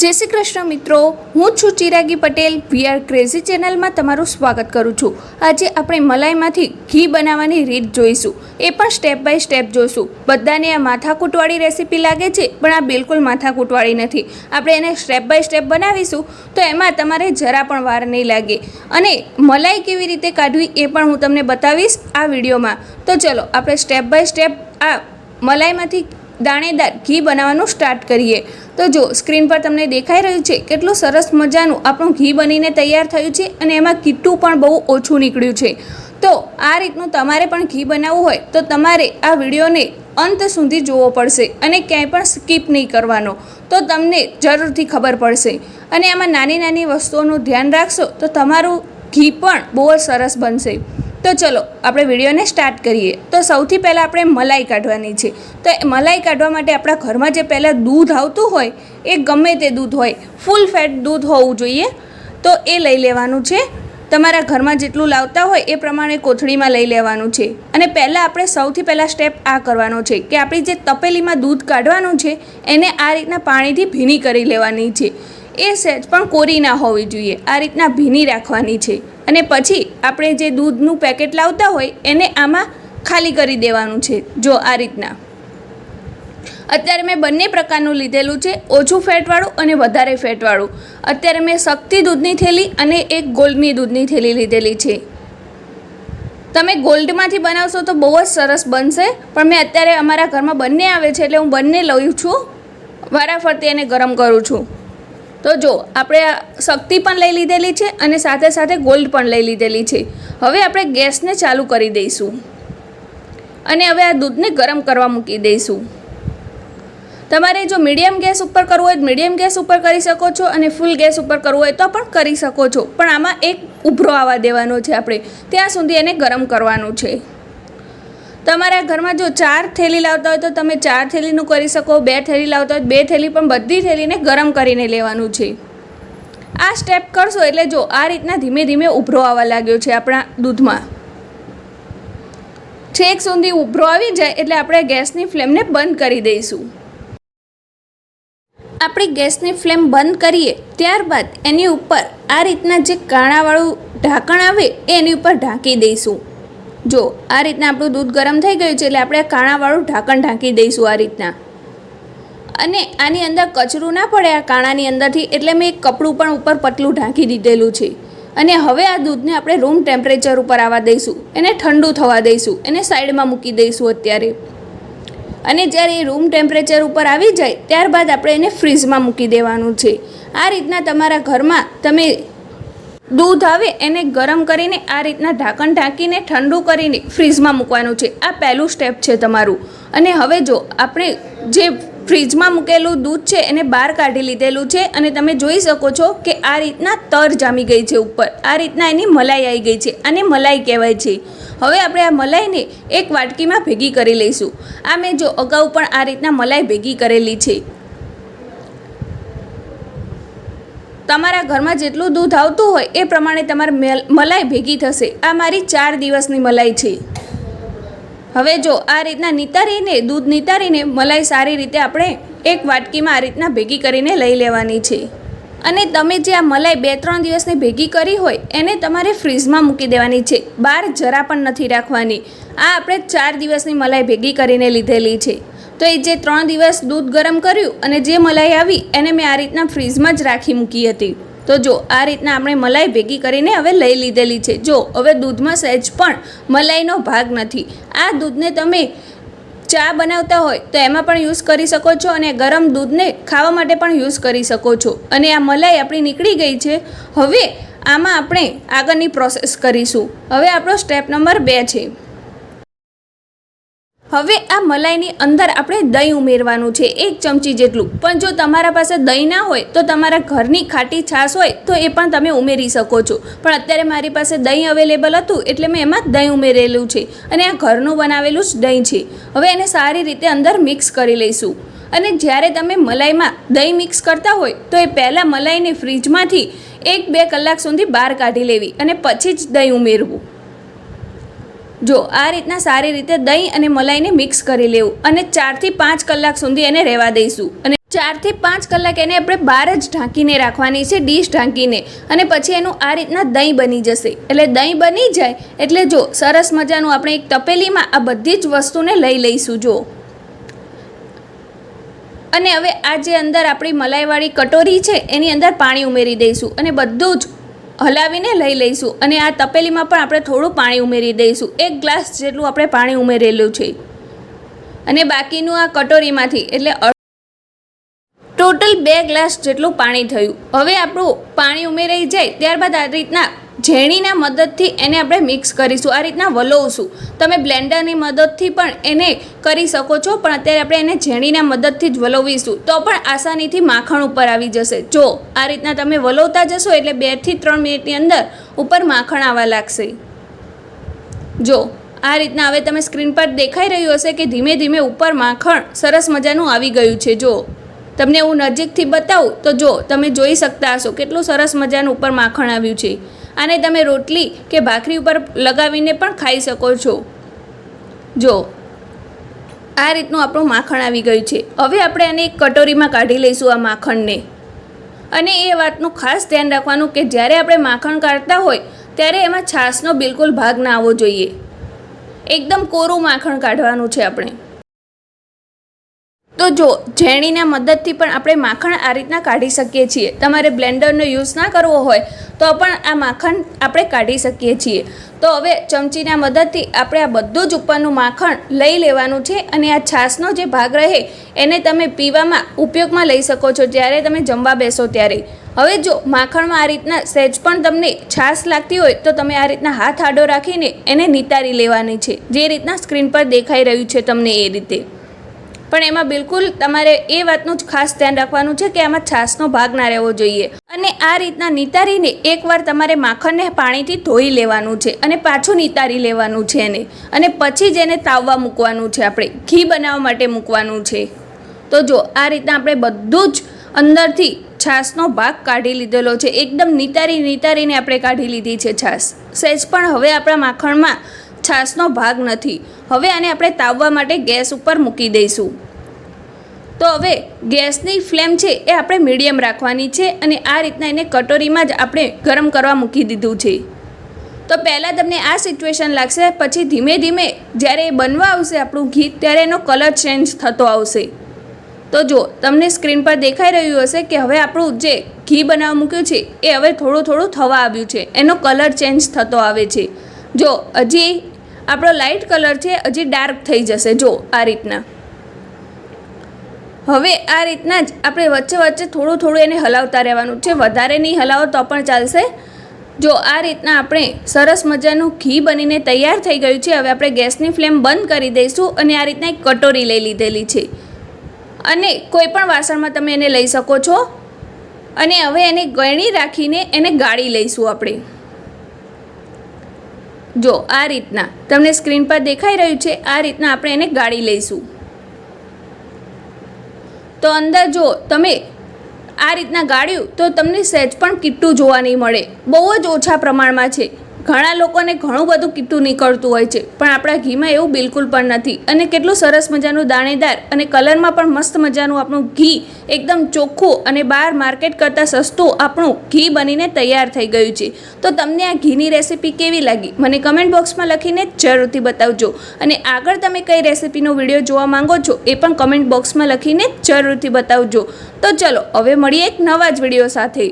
જય શ્રી કૃષ્ણ મિત્રો, હું છું ચિરાગી પટેલ વીઆર ક્રેઝી ચેનલમાં તમારું સ્વાગત કરું છું. આજે આપણે મલાઈમાંથી ઘી બનાવવાની રીત જોઈશું. એ પણ સ્ટેપ બાય સ્ટેપ જોઈશું બધાને આ માથાકૂટવાળી રેસીપી લાગે છે, પણ આ બિલકુલ માથાકૂટવાળી નથી. આપણે એને સ્ટેપ બાય સ્ટેપ બનાવીશું, તો એમાં તમારે જરા પણ વાર નહીં લાગે. અને મલાઈ કેવી રીતે કાઢવી એ પણ હું તમને બતાવીશ આ વિડીયોમાં. તો ચલો, આપણે સ્ટેપ બાય સ્ટેપ આ મલાઈમાંથી દાણેદાર ઘી બનાવવાનું સ્ટાર્ટ કરીએ. તો જો, સ્ક્રીન પર તમને દેખાઈ રહ્યું છે કેટલું સરસ મજાનું આપણું ઘી બનીને તૈયાર થયું છે અને એમાં કીટું પણ બહુ ઓછું નીકળ્યું છે. તો આ રીતનું તમારે પણ ઘી બનાવવું હોય તો તમારે આ વિડીયોને અંત સુધી જોવો પડશે અને ક્યાંય પણ સ્કીપ નહીં કરવાનો. તો તમને જરૂરથી ખબર પડશે. અને આમાં નાની નાની વસ્તુઓનું ધ્યાન રાખશો તો તમારું ઘી પણ બહુ સરસ બનશે. તો ચલો, આપણે વિડીયોને સ્ટાર્ટ કરીએ. તો સૌથી પહેલાં આપણે મલાઈ કાઢવાની છે. તો મલાઈ કાઢવા માટે આપણા ઘરમાં જે પહેલાં દૂધ આવતું હોય, એ ગમે તે દૂધ હોય ફૂલ ફેટ દૂધ હોવું જોઈએ. તો એ લઈ લેવાનું છે. તમારા ઘરમાં જેટલું લાવતા હોય, એ પ્રમાણે કોથળીમાં લઈ લેવાનું છે. અને પહેલાં આપણે સૌથી પહેલાં સ્ટેપ આ કરવાનો છે કે આપણી જે તપેલીમાં દૂધ કાઢવાનું છે, એને આ રીતના પાણીથી ભીની કરી લેવાની છે. એ સહેજ પણ કોરી ના હોવી જોઈએ. આ રીતના ભીની રાખવાની છે. અને પછી આપણે જે દૂધનું પેકેટ લાવતા હોય એને આમાં ખાલી કરી દેવાનું છે. જો આ રીતના. અત્યારે મેં બંને પ્રકારનું લીધેલું છે. ઓછું ફેટવાળું અને વધારે ફેટવાળું. અત્યારે મેં શક્તિ દૂધની થેલી અને એક ગોલ્ડની દૂધની થેલી લીધેલી છે. તમે ગોલ્ડમાંથી બનાવશો તો બહુ જ સરસ બનશે. પણ મેં અત્યારે અમારા ઘરમાં બંને આવે છે એટલે હું બંને લઉં છું. વારાફરતી એને ગરમ કરું છું. તો જો, આપણે આ શક્તિ પણ લઈ લીધેલી છે અને સાથે સાથે ગોલ્ડ પણ લઈ લીધેલી છે. હવે આપણે ગેસને ચાલુ કરી દઈશું. અને હવે આ દૂધને ગરમ કરવા મૂકી દઈશું. તમારે જો મીડિયમ ગેસ ઉપર કરવું હોય મીડિયમ ગેસ ઉપર કરી શકો છો અને ફૂલ ગેસ ઉપર કરવું હોય તો પણ કરી શકો છો. પણ આમાં એક ઉભરો આવવા દેવાનો છે આપણે. ત્યાં સુધી એને ગરમ કરવાનું છે. તમારા ઘરમાં જો ચાર થેલી લાવતા હોય તો તમે ચાર થેલીનું કરી શકો, બે થેલી લાવતા હોય બે થેલી પણ બધી થેલીને ગરમ કરીને લેવાનું છે. આ સ્ટેપ કરશો એટલે જો આ રીતના ધીમે ધીમે ઉભરો આવવા લાગ્યો છે આપણા દૂધમાં. છેક સુધી ઉભરો આવી જાય એટલે આપણે ગેસની ફ્લેમને બંધ કરી દઈશું. આપણે ગેસની ફ્લેમ બંધ કરીએ ત્યારબાદ એની ઉપર આ રીતના જે કાણાવાળું ઢાંકણ આવે એની ઉપર ઢાંકી દઈશું. જો, આ રીતના આપણું દૂધ ગરમ થઈ ગયું છે એટલે આપણે કાણાવાળું ઢાંકણ ઢાંકી દઈશું આ રીતના. અને આની અંદર કચરું ના પડે આ કાણાની અંદરથી એટલે મેં એક કપડું પણ ઉપર પતલું ઢાંકી દીધેલું છે. અને હવે આ દૂધને આપણે રૂમ ટેમ્પરેચર ઉપર આવવા દઈશું. એને ઠંડુ થવા દઈશું. એને સાઈડમાં મૂકી દઈશું અત્યારે. અને જ્યારે એ રૂમ ટેમ્પરેચર ઉપર આવી જાય, ત્યારબાદ આપણે એને ફ્રીજમાં મૂકી દેવાનું છે. આ રીતના તમારા ઘરમાં તમે દૂધ આવે એને ગરમ કરીને આ રીતના ઢાંકણ ઢાંકીને ઠંડુ કરીને ફ્રીજમાં મૂકવાનું છે. આ પહેલું સ્ટેપ છે તમારું. અને હવે જો આપણે જે ફ્રીજમાં મૂકેલું દૂધ છે એને બહાર કાઢી લીધેલું છે અને તમે જોઈ શકો છો કે આ રીતના તર જામી ગઈ છે ઉપર. આ રીતના એની મલાઈ આવી ગઈ છે. અને મલાઈ કહેવાય છે. હવે આપણે આ મલાઈને એક વાટકીમાં ભેગી કરી લઈશું. આ મેં જો અગાઉ પણ આ રીતના મલાઈ ભેગી કરેલી છે. તમારા ઘરમાં જેટલું દૂધ આવતું હોય એ પ્રમાણે તમારે મેલ- મલાઈ ભેગી થશે. આ મારી ચાર દિવસની મલાઈ છે. હવે જો આ રીતના નિતારીને, દૂધ નિતારીને મલાઈ સારી રીતે આપણે એક વાટકીમાં આ રીતના ભેગી કરીને લઈ લેવાની છે. અને તમે જે આ મલાઈ બે ત્રણ દિવસની ભેગી કરી હોય, એને તમારે ફ્રીઝમાં મૂકી દેવાની છે. બહાર જરા પણ નથી રાખવાની. આ આપણે ચાર દિવસની મલાઈ ભેગી કરીને લીધેલી છે. તો એ જે ત્રણ દિવસ દૂધ ગરમ કર્યું અને જે મલાઈ આવી, એને મેં આ રીતના ફ્રીઝમાં જ રાખી મૂકી હતી. તો જો, આ રીતના આપણે મલાઈ ભેગી કરીને હવે લઈ લીધેલી છે. જો, હવે દૂધમાં સહેજ પણ મલાઈનો ભાગ નથી. આ દૂધને તમે ચા બનાવતા હોય, તો એમાં પણ યુઝ કરી શકો છો અને ગરમ દૂધને ખાવા માટે પણ યુઝ કરી શકો છો. અને આ મલાઈ આપણી નીકળી ગઈ છે. હવે આમાં આપણે આગળની પ્રોસેસ કરીશું. હવે આપણો સ્ટેપ નંબર બે છે. હવે આ મલાઈની અંદર આપણે દહીં ઉમેરવાનું છે, એક ચમચી જેટલું. પણ જો તમારા પાસે દહીં ના હોય, તો તમારા ઘરની ખાટી છાશ હોય, તો એ પણ તમે ઉમેરી શકો છો. પણ અત્યારે મારી પાસે દહીં અવેલેબલ હતું, એટલે મેં એમાં દહીં ઉમેરેલું છે. અને આ ઘરનું બનાવેલું જ દહીં છે. હવે એને સારી રીતે અંદર મિક્સ કરી લઈશું. અને જ્યારે તમે મલાઈમાં દહીં મિક્સ કરતા હોય, તો એ પહેલાં મલાઈને ફ્રીજમાંથી એક બે કલાક સુધી બહાર કાઢી લેવી અને પછી જ દહીં ઉમેરવું. જો આ રીતના સારી રીતે દહીં અને મલાઈને મિક્સ કરી લેવું અને ચારથી પાંચ કલાક સુધી એને રહેવા દઈશું. અને ચારથી પાંચ કલાક એને આપણે બહાર જ ઢાંકીને રાખવાની છે, ડીશ ઢાંકીને. અને પછી એનું આ રીતના દહીં બની જશે. એટલે દહીં બની જાય એટલે જો સરસ મજાનું આપણે એક તપેલીમાં આ બધી જ વસ્તુને લઈ લઈશું, જો. અને હવે આ જે અંદર આપણી મલાઈવાળી કટોરી છે, એની અંદર પાણી ઉમેરી દઈશું અને બધું જ હલાવીને લઈ લઈશું અને આ તપેલીમાં પણ આપણે થોડું પાણી ઉમેરી દઈશું. એક ગ્લાસ જેટલું આપણે પાણી ઉમેરેલું છે. અને બાકીનું આ કટોરીમાંથી એટલે ટોટલ બે ગ્લાસ જેટલું પાણી થયું. હવે આપણું પાણી ઉમેરાઈ જાય, ત્યારબાદ આ રીતના ઝેણીના મદદથી એને આપણે મિક્સ કરીશું, આ રીતના વલોવશું. તમે બ્લેન્ડરની મદદથી પણ એને કરી શકો છો, પણ અત્યારે આપણે એને ઝેણીના મદદથી જ વલોવીશું. તો પણ આસાનીથી માખણ ઉપર આવી જશે. જો આ રીતના તમે વલોવતા જશો, એટલે બેથી ત્રણ મિનિટની અંદર ઉપર માખણ આવવા લાગશે. જો આ રીતના હવે તમે સ્ક્રીન પર દેખાઈ રહ્યું હશે કે ધીમે ધીમે ઉપર માખણ સરસ મજાનું આવી ગયું છે. જો તમને હું નજીકથી બતાવું, તો જો તમે જોઈ શકતા હશો કેટલું સરસ મજાનું ઉપર માખણ આવ્યું છે. આને તમે રોટલી કે ભાખરી ઉપર લગાવીને પણ ખાઈ શકો છો. જો, આ રીતનું આપણું માખણ આવી ગયું છે. હવે આપણે આને એક કટોરીમાં કાઢી લઈશું આ માખણને. અને એ વાતનું ખાસ ધ્યાન રાખવાનું કે જ્યારે આપણે માખણ કાઢતા હોય, ત્યારે એમાં છાશનો બિલકુલ ભાગ ના આવવો જોઈએ. એકદમ કોરું માખણ કાઢવાનું છે આપણે. તો જો, ઝેણીના મદદથી પણ આપણે માખણ આ રીતના કાઢી શકીએ છીએ. તમારે બ્લેન્ડરનો યુઝ ના કરવો હોય, તો પણ આ માખણ આપણે કાઢી શકીએ છીએ. તો હવે ચમચીના મદદથી આપણે આ બધું જ ઉપરનું માખણ લઈ લેવાનું છે અને આ છાશનો જે ભાગ રહે, એને તમે પીવામાં ઉપયોગમાં લઈ શકો છો જ્યારે તમે જમવા બેસો ત્યારે. હવે જો માખણમાં આ રીતના સહેજ પણ તમને છાશ લાગતી હોય, તો તમે આ રીતના હાથ આડો રાખીને એને નિતારી લેવાની છે. જે રીતના સ્ક્રીન પર દેખાઈ રહ્યું છે તમને એ રીતે. પણ એમાં બિલકુલ તમારે એ વાતનું જ ખાસ ધ્યાન રાખવાનું છે કે આમાં છાશનો ભાગ ના રહેવો જોઈએ. અને આ રીતના નિતારીને એકવાર તમારે માખણને પાણીથી ધોઈ લેવાનું છે અને પાછું નિતારી લેવાનું છે એને. અને પછી જ એને તાવવા મૂકવાનું છે આપણે. ઘી બનાવવા માટે મૂકવાનું છે. તો જો, આ રીતના આપણે બધું જ અંદરથી છાશનો ભાગ કાઢી લીધેલો છે. એકદમ નિતારી, નિતારીને આપણે કાઢી લીધી છે છાશ. સહેજ પણ હવે આપણા માખણમાં છાશનો ભાગ નથી. હવે આને આપણે તાવવા માટે ગેસ ઉપર મૂકી દઈશું. તો હવે ગેસની ફ્લેમ છે એ આપણે મીડિયમ રાખવાની છે અને આ રીતના એને કટોરીમાં જ આપણે ગરમ કરવા મૂકી દીધું છે. તો પહેલાં તમને આ સિચ્યુએશન લાગશે, પછી ધીમે ધીમે જ્યારે એ બનવા આવશે આપણું ઘી, ત્યારે એનો કલર ચેન્જ થતો આવશે. તો જો, તમને સ્ક્રીન પર દેખાઈ રહ્યું હશે કે હવે આપણું જે ઘી બનાવવા મૂક્યું છે, એ હવે થોડું થોડું થવા આવ્યું છે. એનો કલર ચેન્જ થતો આવે છે. જો, હજી આપણો લાઇટ કલર છે, હજી ડાર્ક થઈ જશે. જો, આ રીતના. હવે આ રીતના જ આપણે વચ્ચે વચ્ચે થોડું થોડું એને હલાવતા રહેવાનું છે. વધારે નહીં હલાવો તો પણ ચાલશે. જો, આ રીતના આપણે સરસ મજાનું ઘી બનીને તૈયાર થઈ ગયું છે, હવે આપણે ગેસની ફ્લેમ બંધ કરી દઈશું અને આ રીતના એક કટોરી લઈ લીધેલી છે. અને કોઈ પણ વાસણમાં તમે એને લઈ શકો છો. અને હવે એને ગળણી રાખીને એને ગાળી લઈશું આપણે. જો, આ રીતના. તમને સ્ક્રીન પર દેખાઈ રહ્યું છે, આ રીતના આપણે એને ગાળી લઈશું. તો અંદર જો, તમે આ રીતના ગાળ્યું, તો તમને સહેજ પણ કીટું જોવા નહીં મળે. બહુ જ ઓછા પ્રમાણમાં છે. ઘણા લોકોને ઘણું બધું કીટું નીકળતું હોય છે, પણ આપણા ઘીમાં એવું બિલકુલ પણ નથી. અને કેટલું સરસ મજાનું દાણેદાર અને કલરમાં પણ મસ્ત મજાનું આપણું ઘી એકદમ ચોખ્ખું અને બહાર માર્કેટ કરતાં સસ્તું આપણું ઘી બનીને તૈયાર થઈ ગયું છે. તો તમને આ ઘીની રેસીપી કેવી લાગી? મને કમેન્ટ બોક્સમાં લખીને જરૂરથી બતાવજો. અને આગળ તમે કઈ રેસીપીનો વીડિયો જોવા માંગો છો એ પણ કમેન્ટ બોક્સમાં લખીને જરૂરથી બતાવજો. તો ચલો, હવે મળીએ એક નવા જ વીડિયો સાથે.